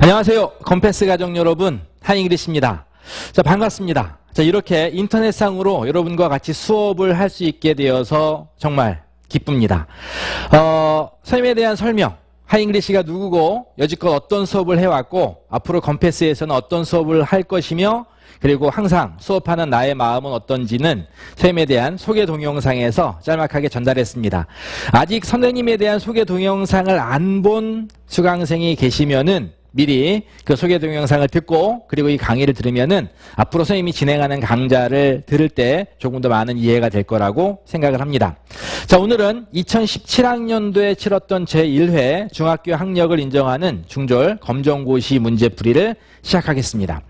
안녕하세요. 컴패스 가족 여러분, 한잉글리시입니다. 자, 반갑습니다. 자, 이렇게 인터넷상으로 여러분과 같이 수업을 할 수 있게 되어서 정말 기쁩니다. 어, 선생님에 대한 설명, 하잉글리시가 누구고 여지껏 어떤 수업을 해왔고 앞으로 컴패스에서는 어떤 수업을 할 것이며 그리고 항상 수업하는 나의 마음은 어떤지는 선생님에 대한 소개 동영상에서 짤막하게 전달했습니다. 아직 선생님에 대한 소개 동영상을 안 본 수강생이 계시면은 미리 그 소개 동영상을 듣고 그리고 이 강의를 들으면은 앞으로 선생님이 진행하는 강좌를 들을 때 조금 더 많은 이해가 될 거라고 생각을 합니다. 자, 오늘은 2017학년도에 치렀던 제1회 중학교 학력을 인정하는 중졸 검정고시 문제풀이를 시작하겠습니다.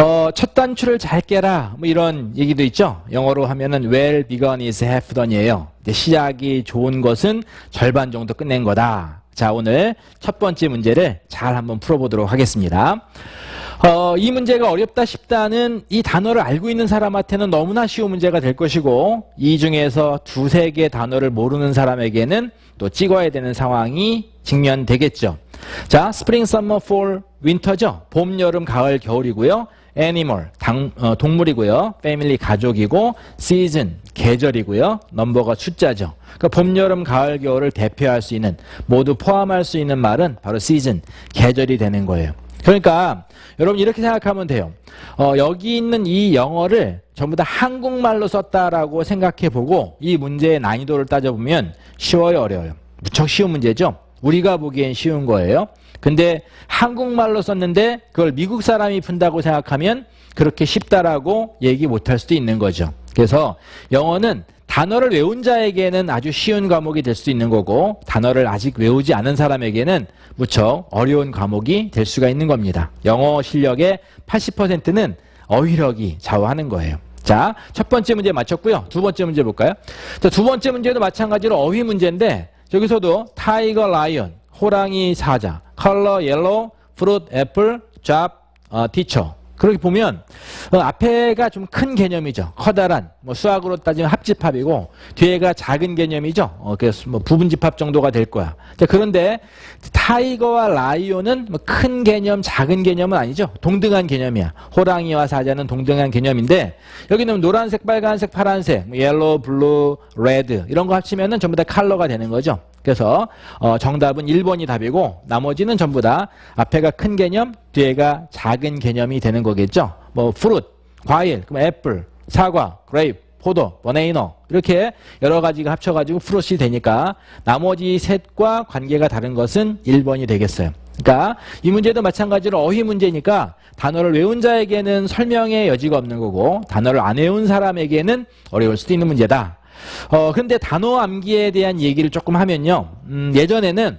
어, 첫 단추를 잘 깨라 뭐 이런 얘기도 있죠. 영어로 하면은 well begun is half done이에요. 시작이 좋은 것은 절반 정도 끝낸 거다. 자, 오늘 첫 번째 문제를 잘 한번 풀어보도록 하겠습니다. 어, 이 문제가 어렵다 싶다는 이 단어를 알고 있는 사람한테는 너무나 쉬운 문제가 될 것이고 이 중에서 두세 개 단어를 모르는 사람에게는 또 찍어야 되는 상황이 직면되겠죠. 자, 스프링, 서머, 폴, 윈터죠. 봄, 여름, 가을, 겨울이고요. 애니멀, 당, 어, 동물이고요. 패밀리, 가족이고 시즌, 계절이고요. 넘버가 숫자죠. 그러니까 봄, 여름, 가을, 겨울을 대표할 수 있는 모두 포함할 수 있는 말은 바로 시즌, 계절이 되는 거예요. 그러니까 여러분 이렇게 생각하면 돼요. 어, 여기 있는 이 영어를 전부 다 한국말로 썼다라고 생각해 보고 이 문제의 난이도를 따져보면 쉬워요, 어려워요? 무척 쉬운 문제죠. 우리가 보기엔 쉬운 거예요. 근데 한국말로 썼는데 그걸 미국 사람이 푼다고 생각하면 그렇게 쉽다라고 얘기 못할 수도 있는 거죠. 그래서 영어는 단어를 외운 자에게는 아주 쉬운 과목이 될 수 있는 거고 단어를 아직 외우지 않은 사람에게는 무척 어려운 과목이 될 수가 있는 겁니다. 영어 실력의 80%는 어휘력이 좌우하는 거예요. 자, 첫 번째 문제 맞췄고요. 두 번째 문제 볼까요? 자, 두 번째 문제도 마찬가지로 어휘 문제인데 저기서도 타이거 라이언, 호랑이 사자, 컬러 옐로우, 프루트 애플, 잡, 어, 티처. 그렇게 보면 어, 앞에가 좀 큰 개념이죠. 커다란 뭐 수학으로 따지면 합집합이고 뒤에가 작은 개념이죠. 어, 그래서 뭐 부분집합 정도가 될 거야. 자, 그런데 타이거와 라이온은 뭐 큰 개념, 작은 개념은 아니죠. 동등한 개념이야. 호랑이와 사자는 동등한 개념인데 여기는 노란색, 빨간색, 파란색, 옐로우, 블루, 레드 이런 거 합치면은 전부 다 컬러가 되는 거죠. 그래서 어, 정답은 1번이 답이고 나머지는 전부 다 앞에가 큰 개념, 뒤에가 작은 개념이 되는 거겠죠. 뭐 프루트, 과일, 그럼 애플, 사과, 그레이프, 포도, 버네이너 이렇게 여러 가지가 합쳐가지고 프루트이 되니까 나머지 셋과 관계가 다른 것은 1번이 되겠어요. 그러니까 이 문제도 마찬가지로 어휘 문제니까 단어를 외운 자에게는 설명의 여지가 없는 거고 단어를 안 외운 사람에게는 어려울 수도 있는 문제다. 어, 근데 단어 암기에 대한 얘기를 조금 하면요. 음, 예전에는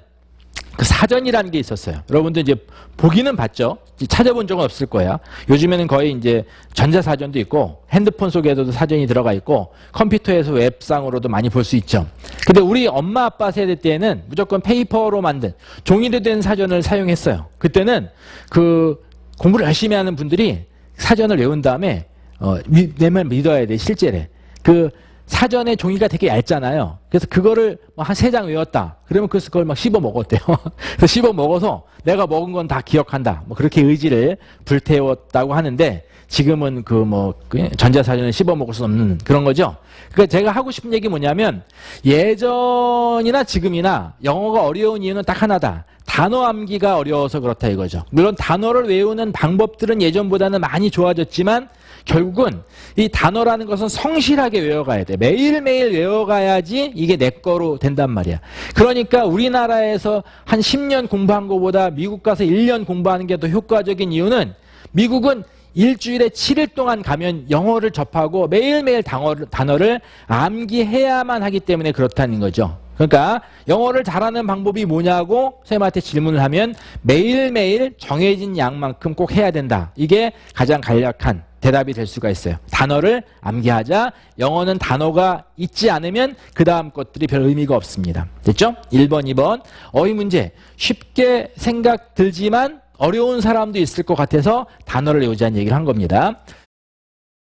그 사전이라는 게 있었어요. 여러분들 이제 보기는 봤죠. 찾아본 적은 없을 거야. 요즘에는 거의 이제 전자사전도 있고 핸드폰 속에도 사전이 들어가 있고 컴퓨터에서 웹상으로도 많이 볼 수 있죠. 근데 우리 엄마 아빠 세대 때는 무조건 페이퍼로 만든 종이로 된 사전을 사용했어요. 그때는 그 공부를 열심히 하는 분들이 사전을 외운 다음에 어, 내말 믿어야 돼 실제래. 그 사전에 종이가 되게 얇잖아요. 그래서 그거를 뭐한세 장 외웠다. 그러면 그래서 그걸 막 씹어 먹었대요. 그래서 씹어 먹어서 내가 먹은 건 다 기억한다. 뭐 그렇게 의지를 불태웠다고 하는데 지금은 그 뭐 전자사전을 씹어 먹을 수 없는 그런 거죠. 그러니까 제가 하고 싶은 얘기 뭐냐면 예전이나 지금이나 영어가 어려운 이유는 딱 하나다. 단어 암기가 어려워서 그렇다 이거죠. 물론 단어를 외우는 방법들은 예전보다는 많이 좋아졌지만 결국은 이 단어라는 것은 성실하게 외워가야 돼. 매일매일 외워가야지 이게 내 거로 된단 말이야. 그러니까 우리나라에서 한 10년 공부한 것보다 미국 가서 1년 공부하는 게 더 효과적인 이유는 미국은 일주일에 7일 동안 가면 영어를 접하고 매일매일 단어를, 단어를 암기해야만 하기 때문에 그렇다는 거죠. 그러니까 영어를 잘하는 방법이 뭐냐고 선생님한테 질문을 하면 매일매일 정해진 양만큼 꼭 해야 된다. 이게 가장 간략한 대답이 될 수가 있어요. 단어를 암기하자. 영어는 단어가 있지 않으면 그 다음 것들이 별 의미가 없습니다. 됐죠? 1번, 2번. 어휘 문제. 쉽게 생각 들지만 어려운 사람도 있을 것 같아서 단어를 외우자는 얘기를 한 겁니다.